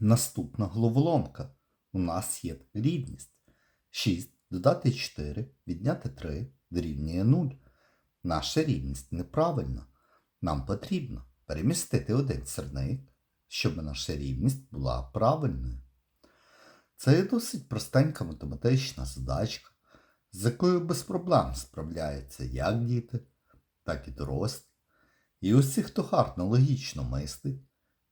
Наступна головоломка. У нас є рівність. 6 додати 4, відняти 3 дорівнює 0. Наша рівність неправильна. Нам потрібно перемістити один сірник, щоб наша рівність була правильною. Це досить простенька математична задачка, з якою без проблем справляються як діти, так і дорослі. І усі, хто гарно логічно мислить,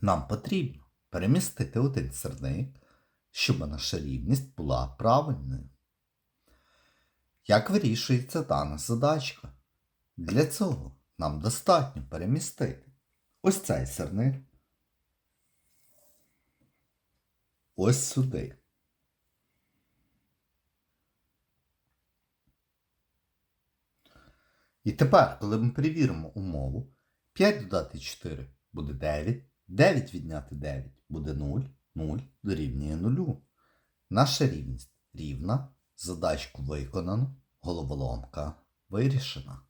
Нам потрібно перемістити один сирник, щоб наша рівність була правильною. Як вирішується дана задачка? Для цього нам достатньо перемістити ось цей сирник ось сюди. І тепер, коли ми перевіримо умову, 5 додати 4 буде 9, 9 відняти 9 буде 0, 0 дорівнює 0. Наша рівність рівна, задачку виконано, головоломка вирішена.